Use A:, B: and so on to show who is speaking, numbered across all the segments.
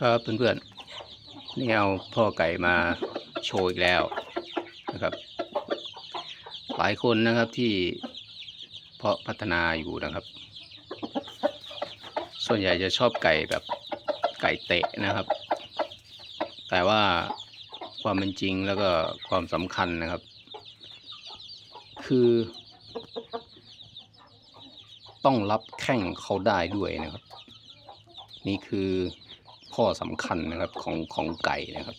A: ครับเพื่อนๆนี่เอาพ่อไก่มาโชว์อีกแล้วนะครับ หลายคนนะครับที่เพาะพัฒนาอยู่นะครับ ส่วนใหญ่จะชอบไก่แบบไก่เตะนะครับ แต่ว่าความเป็นจริงแล้วก็ความสำคัญนะครับ คือ ต้องรับแข้งเขาได้ด้วยนะครับ นี่คือ ข้อสำคัญนะครับของของไก่นะครับ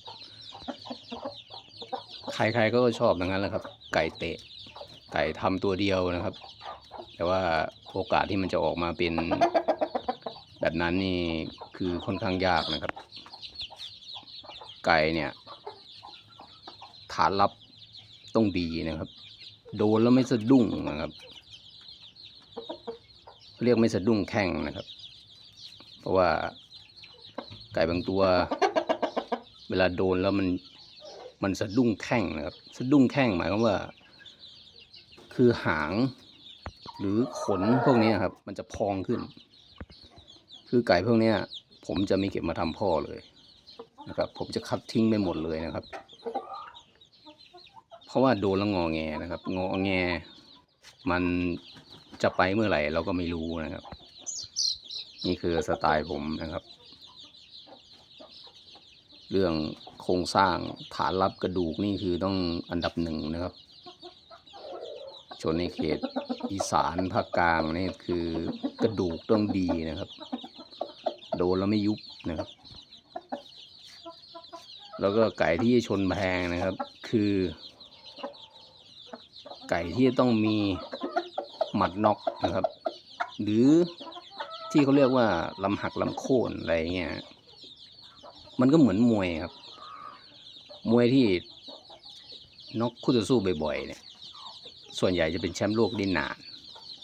A: ใครๆก็ชอบดังนั้นแหละครับ ไก่เตะ ไก่ทำตัวเดียวนะครับ แต่ว่าโอกาสที่มันจะออกมาเป็น แบบนั้นนี่คือค่อนข้างยากนะครับ ไก่เนี่ย ฐานรับต้องดีนะครับ โดนแล้วไม่สะดุ้งนะครับเรียกไม่สะดุ้งแข้งนะครับ เพราะว่า ไก่บางตัว เวลาโดนแล้วมันมันสะดุ้งแข้งนะครับ สะดุ้งแข้งหมายความว่า คือหาง หรือขนพวกนี้ครับ มันจะพองขึ้น คือไก่พวกเนี้ยผมจะไม่เก็บมาทำพ่อเลยนะครับ ผมจะคัดทิ้งไปหมดเลยนะครับ เพราะว่าโดนแล้วงอแงนะครับ งอแง มันจะไปเมื่อไหร่เราก็ไม่รู้นะครับ นี่คือสไตล์ผมนะครับ เรื่องโครงสร้างฐานรับกระดูกนี่คือต้องอันดับหนึ่งนะครับ ชนในเขตอีสานภาคกลางนี่คือกระดูกต้องดีนะครับ โดนแล้วไม่ยุบนะครับ แล้วก็ไก่ที่ชนแพงนะครับ คือ ไก่ที่ต้องมีหมัดน็อกนะครับ หรือที่เขาเรียกว่าลำหักลำโค่นอะไรเงี้ย มันก็เหมือนมวยครับ มวยที่น็อกคู่ต่อสู้บ่อยๆเนี่ย ส่วนใหญ่จะเป็นแชมป์โลกได้นาน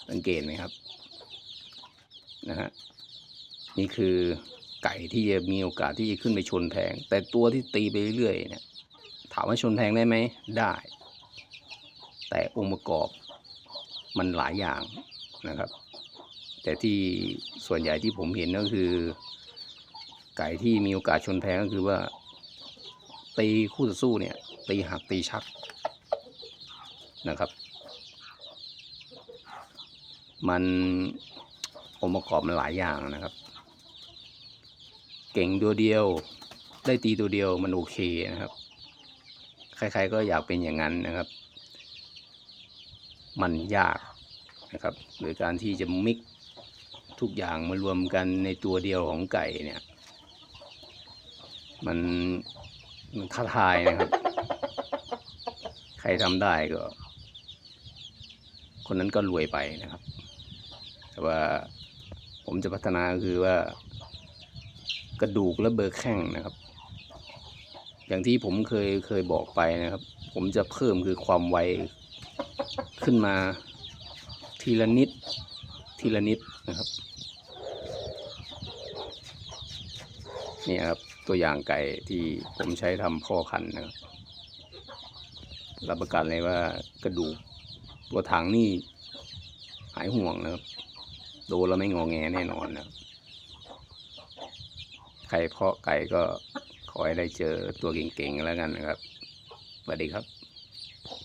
A: สังเกตไหมครับนะฮะนี่คือไก่ที่จะมีโอกาสที่จะขึ้นไปชนแพงแต่ตัวที่ตีไปเรื่อยๆเนี่ย ถามว่าชนแพงได้ไหมได้ แต่องค์ประกอบมันหลายอย่างนะครับ แต่ที่ส่วนใหญ่ที่ผมเห็นก็คือ ไก่ที่มีโอกาสชนแพ้ก็คือว่า ตีคู่ต่อสู้เนี่ย ตีหักตีชักนะครับ มันองค์ประกอบมันหลายอย่างนะครับ เก่งตัวเดียว ได้ตีตัวเดียวมันโอเคนะครับ ใครๆก็อยากเป็นอย่างนั้นนะครับ มันยากนะครับโดยการที่จะมิกทุกอย่างมารวมกันในตัวเดียวของไก่เนี่ย มันมันท้าทายนะครับ ใครทำได้ก็ คนนั้นก็รวยไปนะครับ แต่ว่าผมจะพัฒนาคือว่า กระดูกและเบอร์แข้งนะครับ อย่างที่ผมเคยเคยบอกไปนะครับ ผมจะเพิ่มคือความไวขึ้นมาทีละนิด ทีละนิดนะครับ นี่ครับ ตัวอย่างไก่ที่ผมใช้ทำพ่อพันธุ์นะครับรับประกันเลยว่ากระดูกตัวถังนี่หายห่วงนะครับโดนแล้วไม่งอแงแน่นอนนะครับใครเพาะไก่ก็ขอให้ได้เจอตัวเก่งๆแล้วกันนะครับสวัสดีครับ